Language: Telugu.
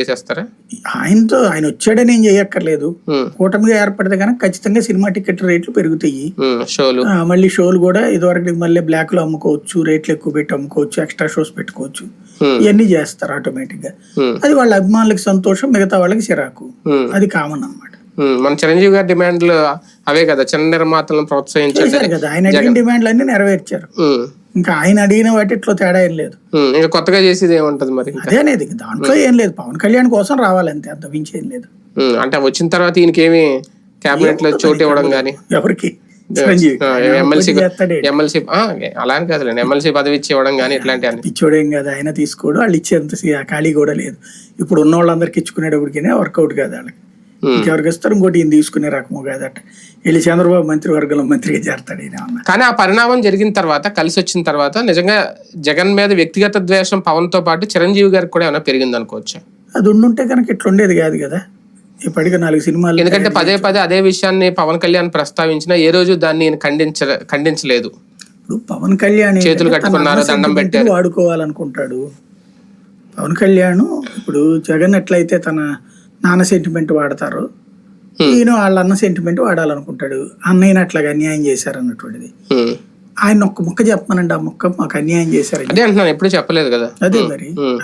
చేసేస్తారా? ఆయనతో ఆయన వచ్చాడని ఏం చేయక్కర్లేదు. కూటమిగా ఏర్పడితే కనుక ఖచ్చితంగా సినిమా టికెట్ రేట్లు పెరుగుతాయి. షోలు. మళ్ళీ షోలు కూడా ఇదివరకు మళ్ళీ బ్లాక్లో అమ్ముకోవచ్చు రేట్లు ఎక్కువ పెట్టి అమ్ముకోవచ్చు ఎక్స్ట్రా షోస్ పెట్టుకోవచ్చు. ఇవన్నీ చేస్తారు ఆటోమేటిక్గా అది వాళ్ళ అభిమానులకు సంతోషం మిగతా వాళ్ళకి చిరాకు. అది కామన్ అన్నమాట. ఉమ్. మన చిరంజీవి గారి డిమాండ్లు అవే కదా చిన్న నిర్మాతలను కదా ఆయన అడిగిన డిమాండ్లు అన్ని నెరవేర్చారు. ఇంకా ఆయన అడిగిన వాటిట్లో తేడా ఏం లేదు. ఇంకా కొత్తగా చేసేది ఏముంటది మరి ఇంకా? అదే అనేది ఇక దాంట్లో ఏం లేదు. పవన్ కళ్యాణ్ కోసం రావాలంతే అంత మించి ఏం లేదు. అంటే వచ్చిన తర్వాత ఈయనకేమి కేబినెట్లో చోటు ఇవ్వడం కానీ ఎవరికి? ఎమ్మెల్సీ ఎమ్మెల్సీ అలా కాదులేండి. ఎమ్మెల్సీ పదవి ఇచ్చి ఇవ్వడం కానీ ఇట్లాంటి అన్ని. పిచ్చోడేం కదా ఆయన తీసుకోడు వాళ్ళు ఇచ్చేంత ఖాళీ కూడా లేదు. ఇప్పుడు ఉన్న వాళ్ళందరికి ఇచ్చుకునేటప్పటికీ వర్కౌట్ కాదు వాళ్ళకి. ఇంకెవరికి ఇస్తారు? ఇంకోటి ఈయన తీసుకునే రకము కాదట వెళ్ళి చంద్రబాబు మంత్రివర్గంలో మంత్రిగా చేస్తాడు ఈయన కానీ ఆ పరిణామం జరిగిన తర్వాత కలిసి వచ్చిన తర్వాత నిజంగా జగన్ మీద వ్యక్తిగత ద్వేషం పవన్తో పాటు చిరంజీవి గారికి కూడా ఏమైనా పెరిగింది అనుకోవచ్చు? అది ఉండుంటే కనుక ఇట్లా ఉండేది కాదు కదా. ఇప్పటికే నాలుగు సినిమాలు ఎందుకంటే పదే పదే అదే విషయాన్ని పవన్ కళ్యాణ్ ప్రస్తావించిన ఏ రోజు దాన్ని ఖండించ ఖండించలేదు. ఇప్పుడు పవన్ కళ్యాణ్ చేతులు కట్టుకున్నారు, దండం ని వాడుకోవాలనుకుంటాడు. పవన్ కళ్యాణ్ ఇప్పుడు జగన్ ఎట్లయితే తన నాన్న సెంటిమెంట్ వాడతారో. ఈయన వాళ్ళ అన్న సెంటిమెంట్ వాడాలనుకుంటాడు. అన్నయ్యని అట్లాగా అన్యాయం చేశారు అన్నటువంటిది ఉమ్. ఆయన ఒక్క ముక్క చెప్పమనండి ఆ ముక్క మాకు అన్యాయం అదే అంటున్నాను ఎప్పుడు చెప్పలేదు కదా. అదే మరి. ఉమ్.